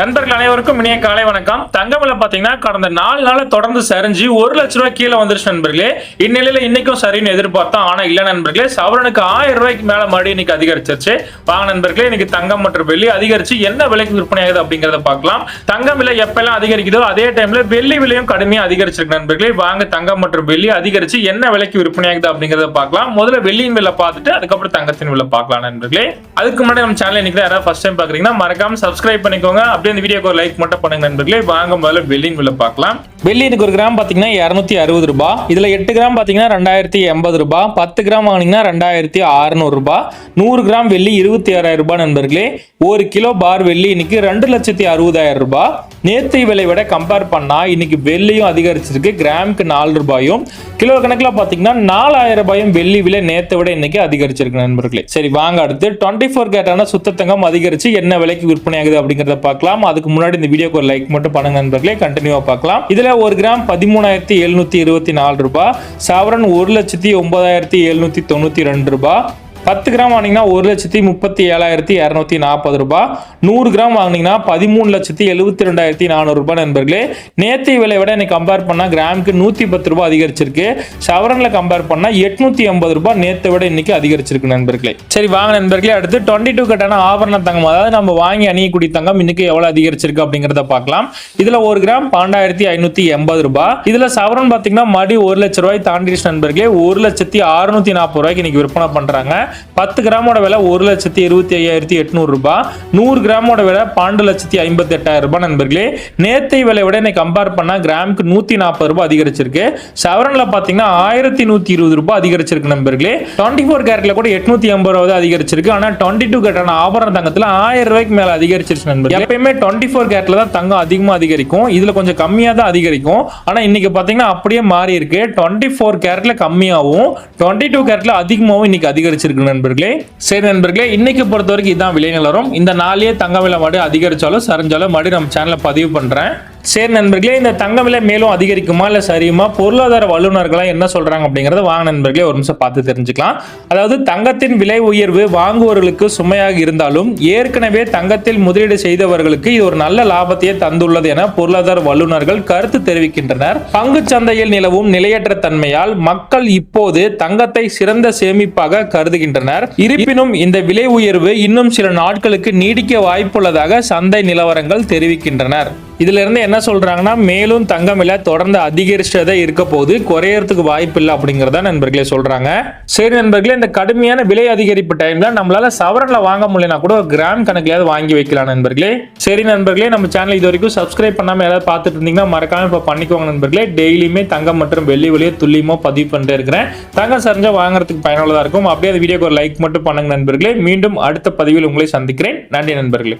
நண்பர்கள் அனைவருக்கும் இனிய காலை வணக்கம். தங்கமில் பார்த்தீங்கன்னா கடந்த நாலு நாள் தொடர்ந்து சரிஞ்சு ஒரு லட்ச ரூபாய் கீழே வந்துருச்சு நண்பர்களே. இந்நிலையில இன்னைக்கும் சரின்னு எதிர்பார்த்தோம். ஆனா இல்ல நண்பர்களே சவரனுக்கு ஆயிரம் ரூபாய்க்கு மேல மறுபடியும் இன்னைக்கு அதிகரிச்சிருச்சு. வாங்க நண்பர்களே இன்னைக்கு தங்கம் மற்றும் வெள்ளி அதிகரிச்சு என்ன விலைக்கு விற்பனை ஆகுது அப்படிங்கறத பார்க்கலாம். தங்கம் விலை எப்பெல்லாம் அதிகரிக்குதோ அதே டைம்ல வெள்ளி விலையும் கடுமையாக அதிகரிச்சிருக்கு நண்பர்களே. வாங்க தங்கம் மற்றும் வெள்ளி அதிகரிச்சு என்ன விலைக்கு விற்பனை ஆகுது அப்படிங்கறத பார்க்கலாம். முதல்ல வெள்ளியின் விலை பார்த்துட்டு அதுக்கப்புறம் தங்கத்தின் விலை பார்க்கலாம் நண்பர்களே. அதுக்கு முன்னாடி நம்ம சேனல் இன்னைக்கு தான் யாராவது ஃபர்ஸ்ட் டைம் பாக்குறீங்கன்னா மறக்காம சப்ஸ்கிரைப் பண்ணிக்கோங்க. அப்படியே இந்த வீடியோக்கு ஒரு லைக் மட்டும் பண்ணுங்க நண்பர்களே. வாங்க முதல்ல வெள்ளியின் விலை பார்க்கலாம். வெள்ளியதுக்கு ஒரு கிராம் பாத்தீங்கன்னா இரநூத்தி அறுபது ரூபாய். இதுல எட்டு கிராம் பாத்தீங்கன்னா ரெண்டாயிரத்தி எண்பது ரூபாய். பத்து கிராம் வாங்கினீங்கன்னா ரெண்டாயிரத்தி அறுநூறு ரூபாய். நூறு கிராம் வெள்ளி இருபத்தி ஆறாயிரம் ரூபாய் நண்பர்களே. ஒரு கிலோ பார் வெள்ளி இன்னைக்கு ரெண்டு லட்சத்தி அறுபதாயிரம் ரூபாய். நேற்று விலை விட கம்பேர் பண்ணால் இன்னைக்கு வெள்ளியும் அதிகரிச்சிருக்கு. கிராமுக்கு நாலு ரூபாயும். கிலோ கணக்கில் பார்த்தீங்கன்னா நாலாயிரம் ரூபாயும் வெள்ளி விலை நேற்றை விட இன்னைக்கு அதிகரிச்சிருக்கு நண்பர்களே. சரி வாங்க அடுத்து. டுவெண்ட்டி ஃபோர் கேட்டான சுத்தத்தங்கம் அதிகரிச்சு என்ன விலைக்கு விற்பனை ஆகுது அப்படிங்கிறத பார்க்கலாம். அதுக்கு முன்னாடி இந்த வீடியோக்கு ஒரு லைக் மட்டும் பண்ணுங்க நண்பர்களே. கண்டினியூவாக பார்க்கலாம். இதில் ஒரு கிராம் பதிமூணாயிரத்தி எழுநூத்தி இருபத்தி நாலு ரூபாய் சவரன் ஒரு லட்சத்தி ஒன்பதாயிரத்தி எழுநூத்தி தொண்ணூத்தி ரெண்டு ரூபாய் பத்து கிராம் வாங்கினீங்கன்னா ஒரு லட்சத்தி முப்பத்தி ஏழாயிரத்தி இரநூத்தி நாற்பது ரூபாய். நூறு கிராம் வாங்கினீங்கன்னா பதிமூணு லட்சத்தி எழுபத்தி ரெண்டாயிரத்தி நானூறு ரூபாய் நண்பர்களே. நேத்தி விலை விட இன்னைக்கு கம்பேர் பண்ணால் கிராமுக்கு நூற்றி பத்து ரூபாய் அதிகரிச்சிருக்கு. சவரனில் கம்பேர் பண்ணால் எட்நூத்தி ஐம்பது ரூபாய் நேத்தை விட இன்னைக்கு அதிகரிச்சிருக்கு நண்பர்களே. சரி வாங்க நண்பர்களே அடுத்து டுவெண்ட்டி டூ கட்டான ஆபரண தங்கம் அதாவது நம்ம வாங்கி அணியக்கூடிய தங்கம் இன்னைக்கு எவ்வளோ அதிகரிச்சிருக்கு அப்படிங்கிறத பார்க்கலாம். இதில் ஒரு கிராம் பன்னெண்டாயிரத்தி ஐநூற்றி எண்பது ரூபாய். இதில் சவரன் பார்த்தீங்கன்னா மறுபடியும் ஒரு லட்ச ரூபாய் தாண்டிடுச்சு நண்பர்களே. ஒரு லட்சத்தி அறுநூத்தி நாற்பது ரூபாய்க்கு இன்னைக்கு விற்பனை பண்ணுறாங்க பத்து கிராமோட விலை ஒரு லட்சத்தி இருபத்தி ஐயாயிரத்தி எட்நூறு ரூபாய் நூறு கிராமோட விலை பன்னெண்டு லட்சத்தி ஐம்பத்தி எட்டாயிரம் ரூபாய் நண்பர்களே. நேத்தை விலை விட இன்னைக்கு கம்பேர் பண்ணா கிராமுக்கு நூத்தி நாற்பது ரூபாய் அதிகரிச்சிருக்கு. சவரன்ல பாத்தீங்கன்னா ஆயிரத்தி நூத்தி இருபது ரூபாய் அதிகரிச்சிருக்கு நண்பர்களே. டுவெண்ட்டி ஃபோர் கேரட்ல கூட எட்நூத்தி ஐம்பது ரூபாய் அதிகரிச்சிருக்கு. ஆனா டுவெண்ட்டி டூ கேரட்டான ஆபரண தங்கத்துல ஆயிரம் ரூபாய்க்கு மேல அதிகரிச்சிருச்சு நண்பர் எப்பயுமே டுவெண்ட்டி ஃபோர் கேரட்ல தான் தங்கம் அதிகமா அதிகரிக்கும். இதுல கொஞ்சம் கம்மியா தான் அதிகரிக்கும். ஆனா இன்னைக்கு பாத்தீங்கன்னா அப்படியே மாறி இருக்கு டுவெண்ட்டி ஃபோர் கேரட்ல கம்மியாகவும் டுவெண்ட்டி டூ கேரட்ல அதிகமாகவும் இன்னைக்கு அதிகரிச்சிருக்கு நண்பர்களே சரி நண்பர்களே இன்னைக்கு பொறுத்த வரைக்கும் இதான் விலை நிலவரம் இந்த நாளையே தங்க விலை மறுபடியும் அதிகரிச்சாலும் சரிஞ்சாலும் மறுபடியும் நம்ம சேனலை பதிவு பண்றேன். சரி நண்பர்களே இந்த தங்க விலை மேலும் அதிகரிக்குமா இல்லை சரியுமா? பொருளாதார வல்லுநர்களாக என்ன சொல்கிறாங்க அப்படிங்கிறத வாங்க நண்பர்களே ஒரு நிமிஷம் பார்த்து தெரிஞ்சுக்கலாம். அதாவது தங்கத்தின் விலை உயர்வு வாங்குவவர்களுக்கு சுமையாக இருந்தாலும் ஏற்கனவே தங்கத்தில் முதலீடு செய்தவர்களுக்கு இது ஒரு நல்ல லாபத்தையே தந்துள்ளது என பொருளாதார வல்லுநர்கள் கருத்து தெரிவிக்கின்றனர். பங்கு சந்தையில் நிலவும் நிலையற்ற தன்மையால் மக்கள் இப்போது தங்கத்தை சிறந்த சேமிப்பாக கருதுகின்றனர். இருப்பினும் இந்த விலை உயர்வு இன்னும் சில நாட்களுக்கு நீடிக்க வாய்ப்புள்ளதாக சந்தை நிலவரங்கள் தெரிவிக்கின்றனர். இதுல இருந்து என்ன சொல்றாங்கன்னா மேலும் தங்கம் விலை தொடர்ந்து அதிகரிச்சதே இருக்க போது குறையறதுக்கு வாய்ப்பு இல்லை அப்படிங்கறத நண்பர்களே சொல்றாங்க. சரி நண்பர்களே இந்த கடுமையான விலை அதிகரிப்பு டைம்ல நம்மளால சவரன்ல வாங்க முடியலனா கூட ஒரு கிராம் கணக்கிலாவது வாங்கி வைக்கலாம் நண்பர்களே. சரி நண்பர்களே நம்ம சேனல் இது வரைக்கும் சப்ஸ்கிரைப் பண்ணாம யாராவது பார்த்துட்டு இருந்தீங்கன்னா மறக்காம இப்ப பண்ணிக்கோங்க நண்பர்களே. டெய்லியுமே தங்கம் மற்றும் வெள்ளி விலையை துல்லியமாக பதிவு பண்ணிட்டு இருக்கிறேன். தங்கம் சரிஞ்சா வாங்குறதுக்கு பயனுள்ளதா இருக்கும். அப்படியே அந்த வீடியோக்கு ஒரு லைக் மட்டும் பண்ணுங்க நண்பர்களே. மீண்டும் அடுத்த பதிவில் உங்களை சந்திக்கிறேன். நன்றி நண்பர்களே.